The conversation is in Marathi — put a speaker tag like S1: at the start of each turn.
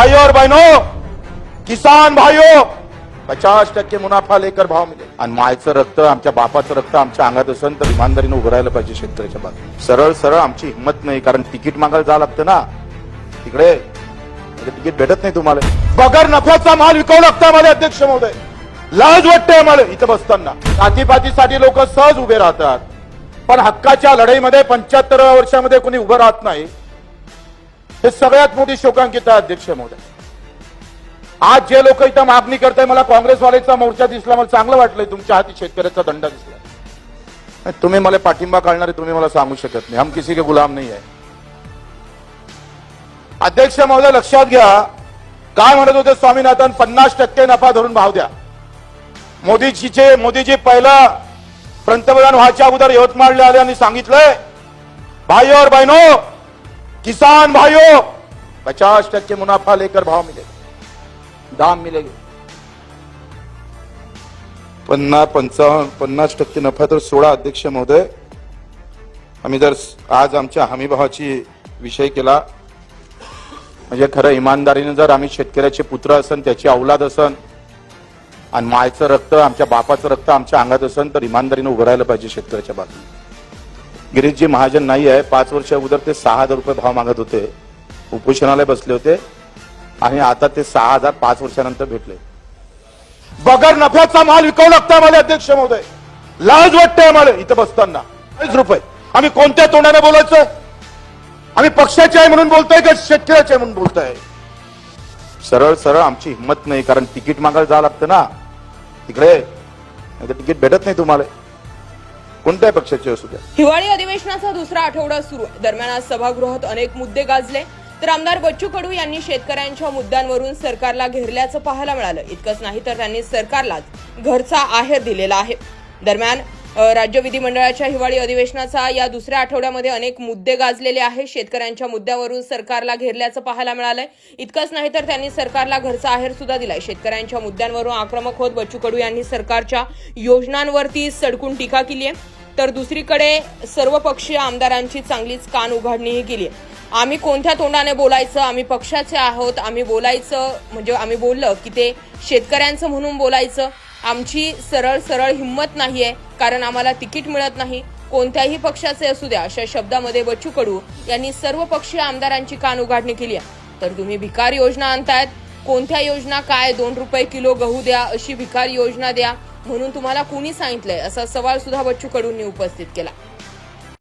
S1: भाई और बहनों किसान भाइयों पचास टक्के मुनाफा लेकर भाव मिळेल आणि मायचं रक्त आमच्या बापाचं रक्त आमच्या अंगात असेल तर इमानदारीने उभं राहिलं पाहिजे शेतकऱ्याच्या बाजूने. सरळ सरळ आमची हिंमत नाही कारण तिकीट मागायला जावं लागतं ना. तिकडे म्हणजे तिकीट भेटत नाही तुम्हाला. बगर नफ्याचा माल विकावं लागतं आम्हाला अध्यक्ष महोदय. लाज वाटते आम्हाला इथं बसताना. जातीपातीसाठी लोक सहज उभे राहतात. पण हक्काच्या लढाईमध्ये पंच्याहत्तर वर्षामध्ये कोणी उभं राहत नाही. हे सगळ्यात मोठी शोकांकिता अध्यक्ष महोदय आज जे लोक इथं मागणी करताय मला काँग्रेसवाल्याचा मोर्चा दिसला मला चांगलं वाटलंय तुमच्या हाती शेतकऱ्याचा दंड दिसला. तुम्ही मला पाठिंबा काढणारे तुम्ही मला सांगू शकत नाही. हम किसी के गुलाम नाही आहे अध्यक्ष महोदय लक्षात घ्या. काय म्हणत होते स्वामीनाथन? पन्नास टक्के नफा धरून भाव द्या. मोदीजीचे मोदीजी पहिला पंतप्रधान व्हायच्या अगोदर यवतमाळला आले आणि सांगितलंय भाई और बहनों किसान भाइयों पचास टक्के मुनाफा लेकर भाव मिलेगा। दाम मिलेगा। पन्नास पंचावन्न पन्नास टक्के नफा तर सोळा अध्यक्ष महोदय आम्ही जर आज आमच्या हमीभावाची विषय केला म्हणजे खरं इमानदारीने जर आम्ही शेतकऱ्याचे पुत्र असन त्याची औलाद असन आणि मायचं रक्त आमच्या बापाचं रक्त आमच्या अंगात असन तर इमानदारीनं उभं राहिलं पाहिजे शेतकऱ्याच्या बाजूने. गिरीशजी महाजन नाही आहे. पाच वर्ष अगोदर ते सहा हजार रुपये भाव मागत होते. उपोषणाला बसले होते. आणि आता ते सहा हजार पाच वर्षानंतर भेटले. बगर नफ्याचा माल विकावं लागता मला अध्यक्ष महोदय? लाज वाटते आम्हाला इथं बसताना. चाळीस रुपये. आम्ही कोणत्या तोंडाने बोलायचं? आम्ही पक्षाचे आहे म्हणून बोलतोय का शेतकऱ्याचे म्हणून बोलतोय? सरळ सरळ आमची हिंमत नाही कारण तिकीट मागायला जावं लागतं ना. तिकडे. तिकीट भेटत नाही तुम्हाला. कोणत्याही पक्षाचे असू द्या.
S2: हिवाळी अधिवेशनाचा दुसरा आठवडा सुरू आहे. दरम्यान आज सभागृहात अनेक मुद्दे गाजले. तर आमदार बच्चू कडू यांनी शेतकऱ्यांच्या मुद्द्यांवरून सरकारला घेरल्याचं पाहायला मिळालं. इतकंच नाही तर त्यांनी सरकारलाच घरचा आहेर दिलेला आहे. दरम्यान राज्य विधिमंडळाच्या हिवाळी अधिवेशनाचा या दुसऱ्या आठवड्यामध्ये अनेक मुद्दे गाजलेले आहेत. शेतकऱ्यांच्या मुद्द्यावरून सरकारला घेरल्याचं पाहायला मिळालंय. इतकंच नाही तर त्यांनी सरकारला घरचा आहेर सुद्धा दिलाय. शेतकऱ्यांच्या मुद्द्यांवरून आक्रमक होत बच्चू कडू यांनी सरकारच्या योजनांवरती सडकून टीका केली आहे. तर दुसरीकडे सर्व पक्षीय आमदारांची चांगलीच कान उघाडणीही केली आहे. आम्ही कोणत्या तोंडाने बोलायचं? आम्ही पक्षाचे आहोत. आम्ही बोलायचं म्हणजे आम्ही बोललं की ते शेतकऱ्यांचं म्हणून बोलायचं. आमची सरळ सरळ हिंमत नाहीये कारण आम्हाला तिकीट मिळत नाही. कोणत्याही पक्षाचे असू द्या अशा शब्दामध्ये बच्चू कडू यांनी सर्व पक्षीय आमदारांची कान उघाडणी केली आहे. तर तुम्ही भिकार योजना आणतायत. कोणत्या योजना काय? दोन रुपये किलो गहू द्या अशी भिकार योजना द्या म्हणून तुम्हाला कुणी सांगितलंय? असा सवाल सुद्धा बच्चू कडूंनी उपस्थित केला.